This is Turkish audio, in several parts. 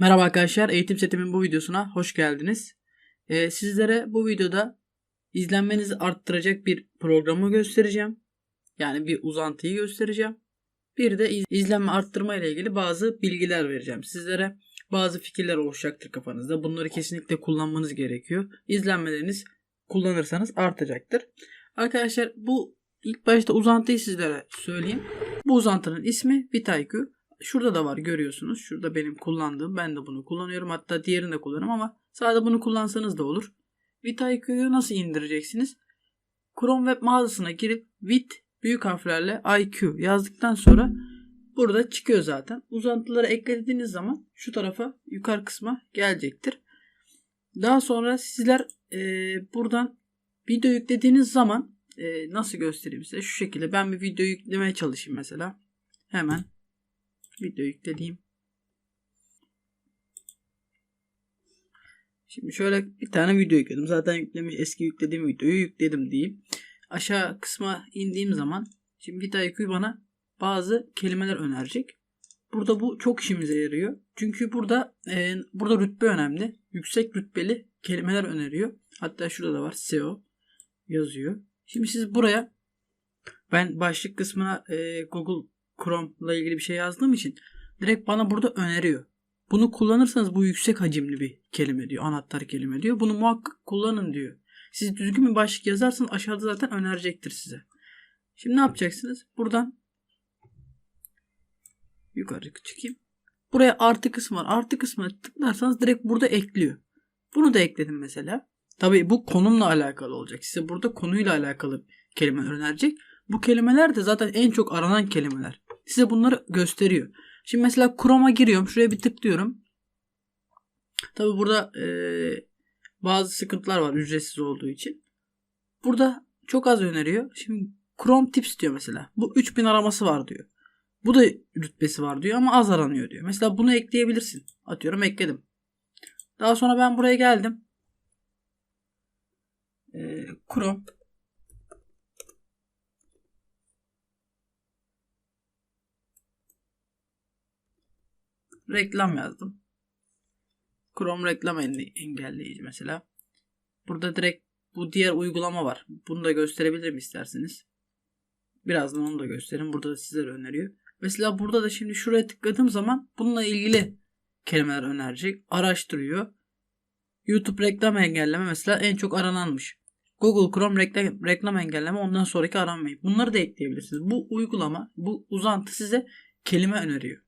Merhaba arkadaşlar, eğitim setimin bu videosuna hoş geldiniz. Ee, sizlere bu videoda izlenmenizi arttıracak bir programı göstereceğim. Yani bir uzantıyı göstereceğim. Bir de iz- izlenme arttırma ile ilgili bazı bilgiler vereceğim sizlere. Bazı fikirler oluşacaktır kafanızda. Bunları kesinlikle kullanmanız gerekiyor. İzlenmeleriniz kullanırsanız artacaktır. Arkadaşlar bu ilk başta uzantıyı sizlere söyleyeyim. Bu uzantının ismi VitIQ. Şurada da var görüyorsunuz. Şurada benim kullandığım. Ben de bunu kullanıyorum. Hatta diğerini de kullanırım ama sadece bunu kullansanız da olur. VitIQ'yu nasıl indireceksiniz? Chrome web mağazasına girip Vit büyük harflerle IQ yazdıktan sonra burada çıkıyor zaten. Uzantıları eklediğiniz zaman şu tarafa yukarı kısma gelecektir. Daha sonra sizler e, buradan video yüklediğiniz zaman e, nasıl göstereyim size? Şu şekilde ben bir video yüklemeye çalışayım mesela. Hemen video yüklediğim. Şimdi şöyle bir tane video yükledim. Zaten yüklemiş eski yüklediğim videoyu yükledim diyeyim. Aşağı kısma indiğim zaman şimdi VitaIQ bana bazı kelimeler önerecek. Burada bu çok işimize yarıyor. Çünkü burada e, burada rütbe önemli. Yüksek rütbeli kelimeler öneriyor. Hatta şurada da var SEO yazıyor. Şimdi siz buraya ben başlık kısmına e, Google Chrome ile ilgili bir şey yazdığım için direkt bana burada öneriyor. Bunu kullanırsanız bu yüksek hacimli bir kelime diyor. Anahtar kelime diyor. Bunu muhakkak kullanın diyor. Siz düzgün bir başlık yazarsanız aşağıda zaten önerecektir size. Şimdi ne yapacaksınız? Buradan yukarı çıkayım. Buraya artı kısmı var. Artı kısmına tıklarsanız direkt burada ekliyor. Bunu da ekledim mesela. Tabii bu konumla alakalı olacak. Size burada konuyla alakalı kelime önerecek. Bu kelimeler de zaten en çok aranan kelimeler. Size bunları gösteriyor. Şimdi mesela Chrome'a giriyorum. Şuraya bir tıklıyorum. Tabi burada e, bazı sıkıntılar var ücretsiz olduğu için. Burada çok az öneriyor. Şimdi Chrome Tips diyor mesela. Bu 3000 araması var diyor. Bu da rütbesi var diyor ama az aranıyor diyor. Mesela bunu ekleyebilirsin. Atıyorum ekledim. Daha sonra ben buraya geldim. E, Chrome reklam yazdım. Chrome reklam engelleyici mesela. Burada direkt bu diğer uygulama var. Bunu da gösterebilirim isterseniz. Birazdan onu da göstereyim. Burada da sizlere öneriyor. Mesela burada da şimdi şuraya tıkladığım zaman bununla ilgili kelimeler önerecek. Araştırıyor. YouTube reklam engelleme mesela en çok arananmış. Google Chrome reklam, reklam engelleme ondan sonraki aranmayı. Bunları da ekleyebilirsiniz. Bu uygulama, bu uzantı size kelime öneriyor.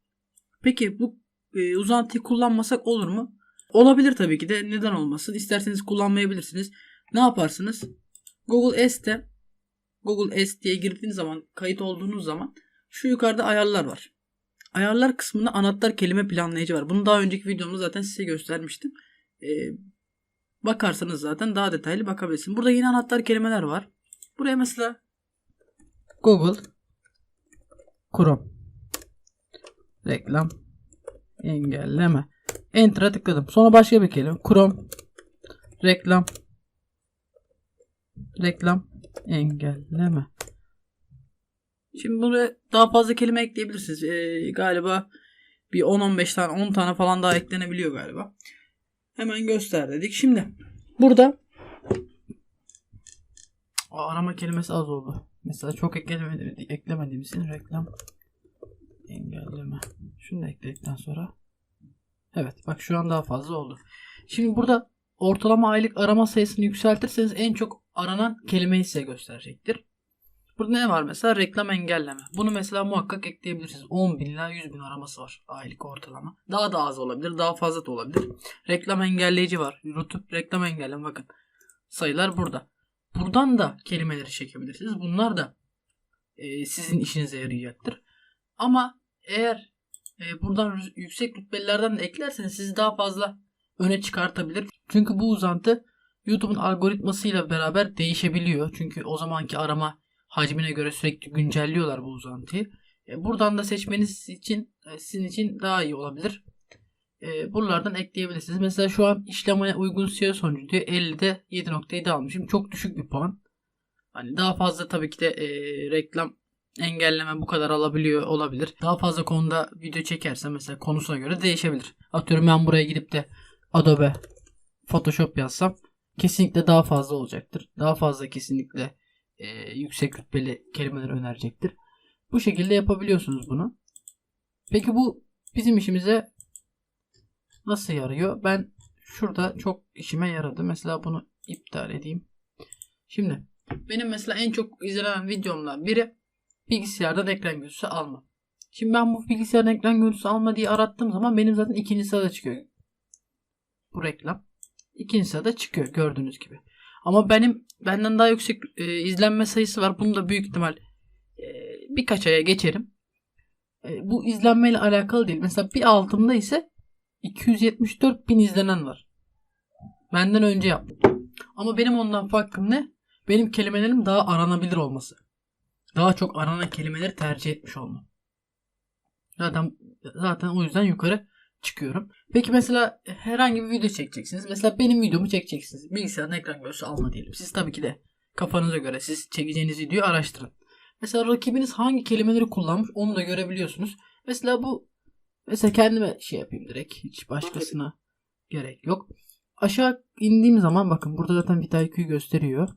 Peki bu e, uzantıyı kullanmasak olur mu? Olabilir tabii ki de. Neden olmasın? İsterseniz kullanmayabilirsiniz. Ne yaparsınız? Google S'te Google S diye girdiğiniz zaman, kayıt olduğunuz zaman şu yukarıda ayarlar var. Ayarlar kısmında anahtar kelime planlayıcı var. Bunu daha önceki videomda zaten size göstermiştim. Ee, bakarsanız zaten daha detaylı bakabilirsiniz. Burada yine anahtar kelimeler var. Buraya mesela Google Chrome reklam engelleme. Enter'a tıkladım. Sonra başka bir kelime. Chrome reklam reklam engelleme. Şimdi buraya daha fazla kelime ekleyebilirsiniz. Ee, galiba bir 10-15 tane 10 tane falan daha eklenebiliyor galiba. Hemen göster dedik. Şimdi burada arama kelimesi az oldu. Mesela çok eklemediğimiz, eklemediğimiz için reklam engelleme. Şunu da ekledikten sonra Evet bak şu an daha fazla oldu. Şimdi burada ortalama aylık arama sayısını yükseltirseniz en çok aranan kelimeyi size gösterecektir. Burada ne var mesela? Reklam engelleme. Bunu mesela muhakkak ekleyebilirsiniz. 10 bin ila 100 bin araması var aylık ortalama. Daha da az olabilir. Daha fazla da olabilir. Reklam engelleyici var. YouTube reklam engelleme bakın. Sayılar burada. Buradan da kelimeleri çekebilirsiniz. Bunlar da e, sizin işinize yarayacaktır. Ama eğer e, buradan yüksek rütbelilerden de eklerseniz sizi daha fazla öne çıkartabilir. Çünkü bu uzantı YouTube'un algoritmasıyla beraber değişebiliyor. Çünkü o zamanki arama hacmine göre sürekli güncelliyorlar bu uzantıyı. E, buradan da seçmeniz için e, sizin için daha iyi olabilir. E, buralardan ekleyebilirsiniz. Mesela şu an işlemeye uygun SEO sonucu diyor. 50'de 7.7 almışım. Çok düşük bir puan. Hani daha fazla tabii ki de e, reklam engelleme bu kadar alabiliyor olabilir. Daha fazla konuda video çekersem mesela konusuna göre değişebilir. Atıyorum ben buraya gidip de Adobe Photoshop yazsam kesinlikle daha fazla olacaktır. Daha fazla kesinlikle e, yüksek rütbeli kelimeler önerecektir. Bu şekilde yapabiliyorsunuz bunu. Peki bu bizim işimize nasıl yarıyor? Ben şurada çok işime yaradı. Mesela bunu iptal edeyim. Şimdi benim mesela en çok izlenen videomdan biri bilgisayardan ekran görüntüsü alma. Şimdi ben bu bilgisayardan ekran görüntüsü alma diye arattığım zaman benim zaten ikinci sırada çıkıyor. Bu reklam. İkinci sırada çıkıyor gördüğünüz gibi. Ama benim benden daha yüksek e, izlenme sayısı var. Bunu da büyük ihtimal e, birkaç aya geçerim. E, bu izlenmeyle alakalı değil. Mesela bir altımda ise 274 bin izlenen var. Benden önce yaptım. Ama benim ondan farkım ne? Benim kelimelerim daha aranabilir olması. Daha çok aranan kelimeleri tercih etmiş olmam. Zaten zaten o yüzden yukarı çıkıyorum. Peki mesela herhangi bir video çekeceksiniz. Mesela benim videomu çekeceksiniz. Bilgisayarın ekran görüntüsü alma diyelim. Siz tabii ki de kafanıza göre siz çekeceğiniz videoyu araştırın. Mesela rakibiniz hangi kelimeleri kullanmış onu da görebiliyorsunuz. Mesela bu mesela kendime şey yapayım direkt. Hiç başkasına gerek yok. Aşağı indiğim zaman bakın burada zaten Vitayku'yu gösteriyor.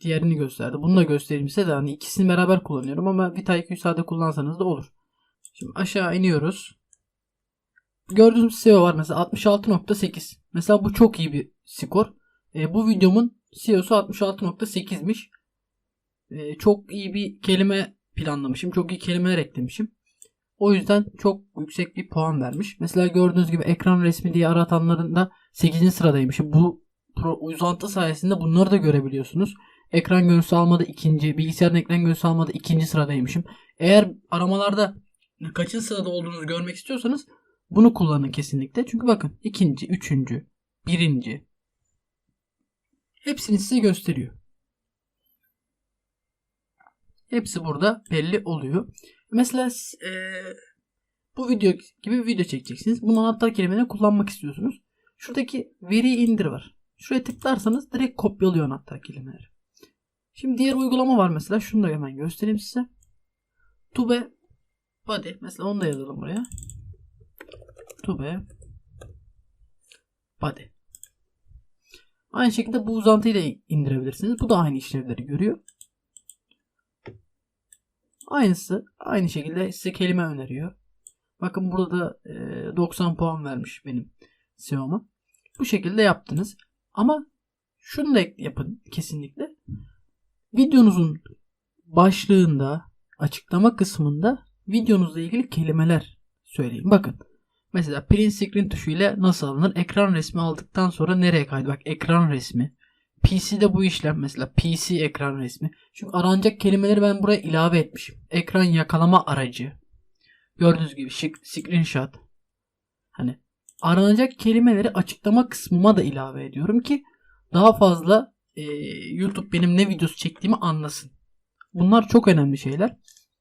Diğerini gösterdi. Bunu da göstereyim size de hani ikisini beraber kullanıyorum ama Vitayku'yu sade kullansanız da olur. Şimdi aşağı iniyoruz. Gördüğünüz SEO var mesela 66.8. Mesela bu çok iyi bir skor. E, bu videomun SEO'su 66.8'miş. E, çok iyi bir kelime planlamışım. Çok iyi kelimeler eklemişim. O yüzden çok yüksek bir puan vermiş. Mesela gördüğünüz gibi ekran resmi diye aratanların da 8. sıradaymışım. Bu pro, uzantı sayesinde bunları da görebiliyorsunuz. Ekran görüntüsü almada ikinci, bilgisayarın ekran görüntüsü almada ikinci sıradaymışım. Eğer aramalarda kaçıncı sırada olduğunuzu görmek istiyorsanız bunu kullanın kesinlikle. Çünkü bakın ikinci, üçüncü, birinci hepsini size gösteriyor. Hepsi burada belli oluyor. Mesela e, bu video gibi bir video çekeceksiniz. Bunu anahtar kelimelerini kullanmak istiyorsunuz. Şuradaki veri indir var. Şuraya tıklarsanız direkt kopyalıyor anahtar kelimeleri. Şimdi diğer uygulama var mesela. Şunu da hemen göstereyim size. Tube body. Mesela onu da yazalım buraya. Tube body. Aynı şekilde bu uzantıyı da indirebilirsiniz. Bu da aynı işlevleri görüyor. Aynısı aynı şekilde size kelime öneriyor. Bakın burada da e, 90 puan vermiş benim SEO'ma. Bu şekilde yaptınız. Ama şunu da yapın kesinlikle. Videonuzun başlığında, açıklama kısmında videonuzla ilgili kelimeler söyleyin. Bakın. Mesela print screen tuşuyla nasıl alınır? Ekran resmi aldıktan sonra nereye kaydı? Bak ekran resmi. PC'de bu işlem mesela PC ekran resmi. Çünkü aranacak kelimeleri ben buraya ilave etmişim. Ekran yakalama aracı. Gördüğünüz gibi screenshot. Hani aranacak kelimeleri açıklama kısmıma da ilave ediyorum ki daha fazla e, YouTube benim ne videosu çektiğimi anlasın. Bunlar çok önemli şeyler.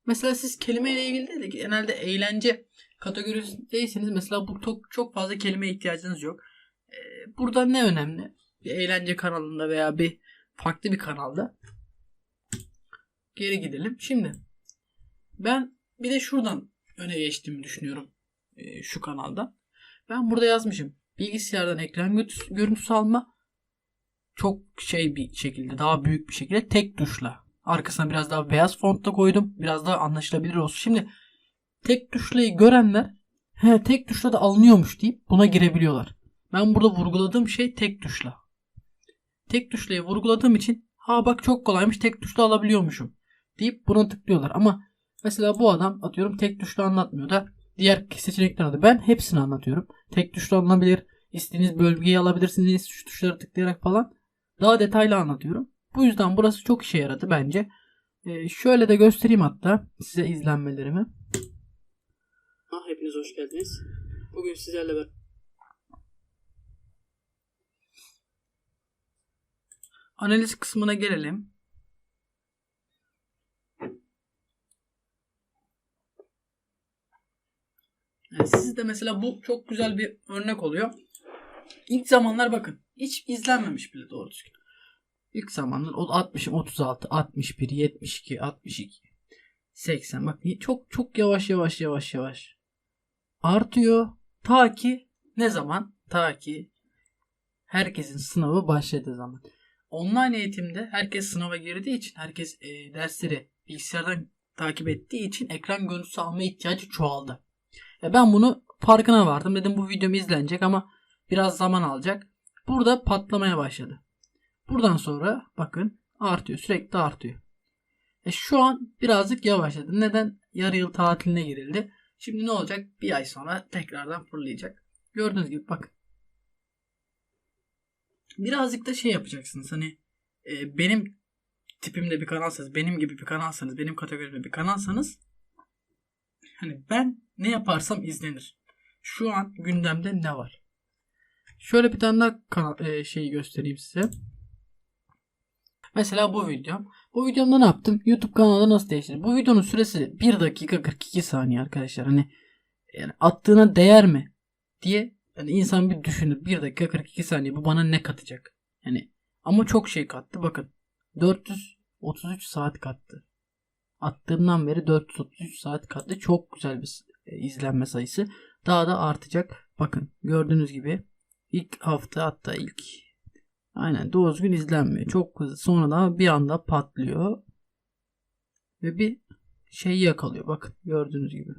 Mesela siz kelimeyle ilgili değil de genelde eğlence kategorisindeyseniz mesela bu çok, çok fazla kelime ihtiyacınız yok. E, burada ne önemli? Bir eğlence kanalında veya bir farklı bir kanalda. Geri gidelim. Şimdi ben bir de şuradan öne geçtiğimi düşünüyorum e, şu kanalda. Ben burada yazmışım. Bilgisayardan ekran görüntüsü, alma çok şey bir şekilde daha büyük bir şekilde tek tuşla. Arkasına biraz daha beyaz fontta koydum. Biraz daha anlaşılabilir olsun. Şimdi tek tuşlayı görenler he tek tuşla da alınıyormuş deyip buna girebiliyorlar. Ben burada vurguladığım şey tek tuşla. Tek tuşlayı vurguladığım için ha bak çok kolaymış tek tuşla alabiliyormuşum deyip buna tıklıyorlar. Ama mesela bu adam atıyorum tek tuşla anlatmıyor da diğer seçenekler adı. Ben hepsini anlatıyorum. Tek tuşla alınabilir. İstediğiniz bölgeyi alabilirsiniz. Şu tuşlara tıklayarak falan. Daha detaylı anlatıyorum. Bu yüzden burası çok işe yaradı bence. Ee, şöyle de göstereyim hatta size izlenmelerimi. Ah, hepiniz hoş geldiniz. Bugün sizlerle beraber analiz kısmına gelelim. Yani sizde mesela bu çok güzel bir örnek oluyor. İlk zamanlar bakın hiç izlenmemiş bile doğru düzgün. İlk zamanlar o 60'ım 36, 61, 72, 62, 80. Bak çok çok yavaş yavaş yavaş yavaş artıyor. Ta ki ne zaman? Ta ki herkesin sınavı başladığı zaman. Online eğitimde herkes sınava girdiği için, herkes e, dersleri bilgisayardan takip ettiği için ekran görüntüsü alma ihtiyacı çoğaldı. E ben bunu farkına vardım. Dedim bu videom izlenecek ama biraz zaman alacak. Burada patlamaya başladı. Buradan sonra bakın artıyor. Sürekli artıyor. E şu an birazcık yavaşladı. Neden? Yarı yıl tatiline girildi. Şimdi ne olacak? Bir ay sonra tekrardan fırlayacak. Gördüğünüz gibi bakın. Birazcık da şey yapacaksınız. Hani e, benim tipimde bir kanalsanız, benim gibi bir kanalsanız, benim kategorimde bir kanalsanız hani ben ne yaparsam izlenir. Şu an gündemde ne var? Şöyle bir tane daha e, şeyi göstereyim size. Mesela bu videom. Bu videomda ne yaptım? YouTube kanalı nasıl değiştirir? Bu videonun süresi 1 dakika 42 saniye arkadaşlar. Hani yani attığına değer mi diye yani insan bir düşünür. 1 dakika 42 saniye bu bana ne katacak? Yani ama çok şey kattı. Bakın 433 saat kattı. Attığımdan beri 433 saat kattı. Çok güzel bir e, izlenme sayısı. Daha da artacak. Bakın gördüğünüz gibi ilk hafta hatta ilk Aynen doğru düzgün izlenmiyor. Çok. Sonra da bir anda patlıyor. Ve bir şey yakalıyor. Bakın gördüğünüz gibi.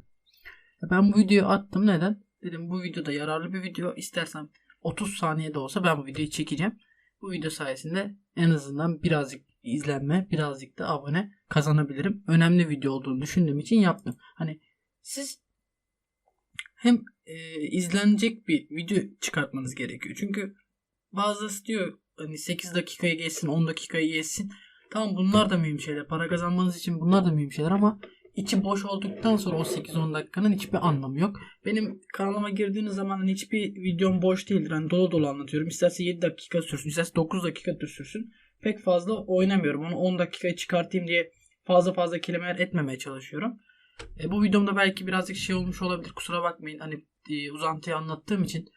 Ben bu videoyu attım. Neden? Dedim bu videoda yararlı bir video. İstersem 30 saniyede olsa ben bu videoyu çekeceğim. Bu video sayesinde en azından birazcık izlenme, birazcık da abone kazanabilirim. Önemli video olduğunu düşündüğüm için yaptım. Hani siz hem e, izlenecek bir video çıkartmanız gerekiyor. Çünkü bazısı diyor hani 8 dakikaya geçsin 10 dakikaya geçsin. Tamam bunlar da mühim şeyler. Para kazanmanız için bunlar da mühim şeyler ama içi boş olduktan sonra o 8-10 dakikanın hiçbir anlamı yok. Benim kanalıma girdiğiniz zaman hani hiçbir videom boş değildir. Hani dolu dolu anlatıyorum. İsterse 7 dakika sürsün, isterse 9 dakika sürsün. Pek fazla oynamıyorum. Onu 10 dakikaya çıkartayım diye fazla fazla kelimeler etmemeye çalışıyorum. E, bu videomda belki birazcık şey olmuş olabilir. Kusura bakmayın. Hani e, uzantıyı anlattığım için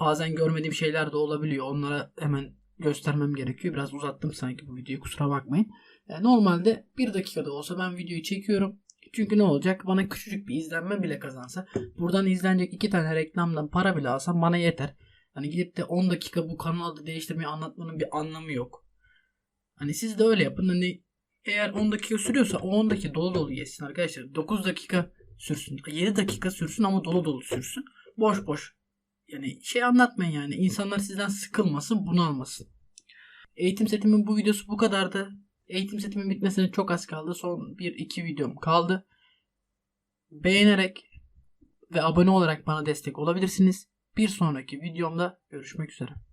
bazen görmediğim şeyler de olabiliyor. Onlara hemen göstermem gerekiyor. Biraz uzattım sanki bu videoyu kusura bakmayın. Yani normalde bir dakikada olsa ben videoyu çekiyorum. Çünkü ne olacak? Bana küçücük bir izlenme bile kazansa buradan izlenecek iki tane reklamdan para bile alsam bana yeter. Hani gidip de 10 dakika bu kanalı değiştirmeyi anlatmanın bir anlamı yok. Hani siz de öyle yapın. Hani eğer 10 dakika sürüyorsa o 10 dakika dolu dolu geçsin arkadaşlar. 9 dakika sürsün. 7 dakika sürsün ama dolu dolu sürsün. Boş boş yani şey anlatmayın yani. İnsanlar sizden sıkılmasın, bunalmasın. Eğitim setimin bu videosu bu kadardı. Eğitim setimin bitmesine çok az kaldı. Son 1-2 videom kaldı. Beğenerek ve abone olarak bana destek olabilirsiniz. Bir sonraki videomda görüşmek üzere.